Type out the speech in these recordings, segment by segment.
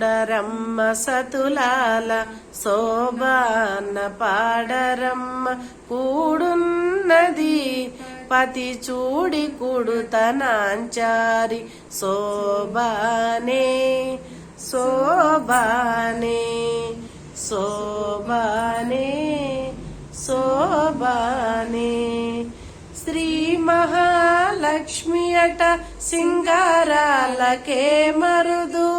చూడరమ్మ సతులాల శోభాన పాడరమ్మ కూడున్నది. పతి చూడి కుడుతనాంచారి శోభానే శోభానే శోభానే శోభానే. శ్రీ మహాలక్ష్మి అట సింగారాలకే మరుదు.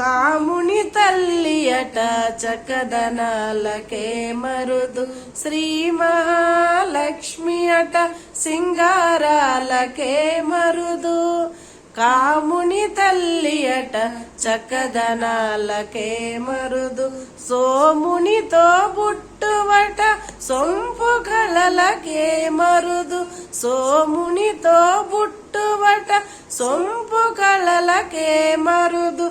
కాముని తల్లి అట చకదనాలకే మరుదు. శ్రీ మహాలక్ష్మి అట సింగారాలకే మరుదు. కాముని తల్లి అట చకదనాలకే మరుదు. సోమునితో బుట్టువట సొంపు కళలకే మరుదు. సోమునితో బుట్టువట సొంపు కళలకే మరుదు.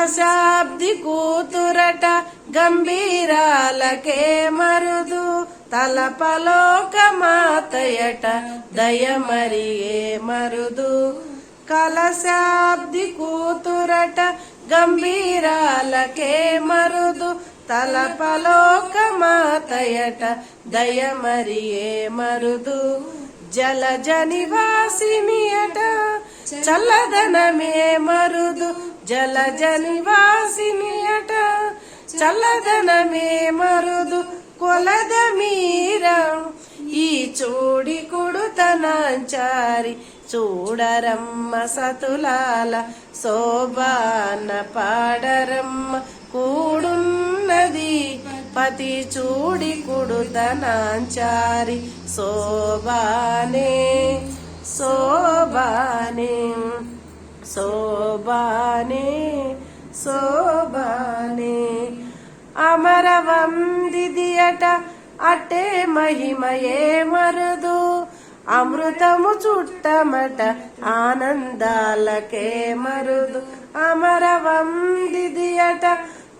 కలశాబ్ది కూతురట గంభీరాలకే మరుదు. తలపలోక మాతయట దయమరియే మరుదు. కలశాబ్ది కూతురట గంభీరాలకే మరుదు. తలపలోక మాతయట దయమరియే మరుదు. జలజ నివాసిని అట చల్లదనమే మరుదు జలజ నివాసిని అట చల్లదనమే మరుదు కొలద మీర. ఈ చూడి కుడుతనాంచారి చూడరమ్మ సతులాల శోభాన పాడరమ్మ కూడున్నది. పతి చూడి కుడుతనాంచారి శోభానే శోభానే శోభానే. అమరవం దిదియట అట్టే మహిమయే మరుదు అమృతము చుట్టమట ఆనందాలకే మరుదు. అమరవందిదియట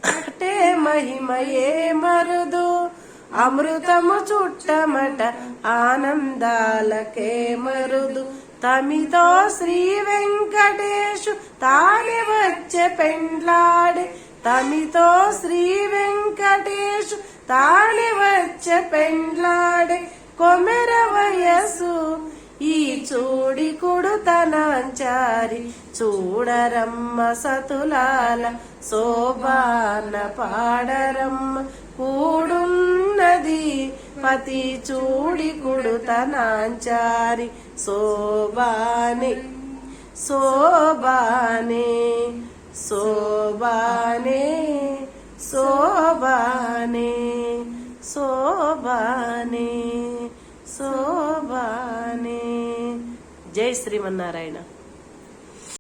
అట్టే మహిమయే మరుదు అమృతము చుట్టమట ఆనందాలకే మరుదు. తమితో శ్రీ వెంకటేశు తానే వచ్చే పెండ్లాడే. తమితో శ్రీ వెంకటేశు తానే వచ్చే పెండ్లాడే. కొమెర వయసు ఈ చూడి కుడుతనంచారి. చూడరమ్మ సతులాల శోభాన పాడరమ్మ. కూడున్నది పతి చూడి కుడుతనాంచారి శోభాని శోభానే శోభానే శోభానే శోభానే శోభానే. జై శ్రీమన్నారాయణ.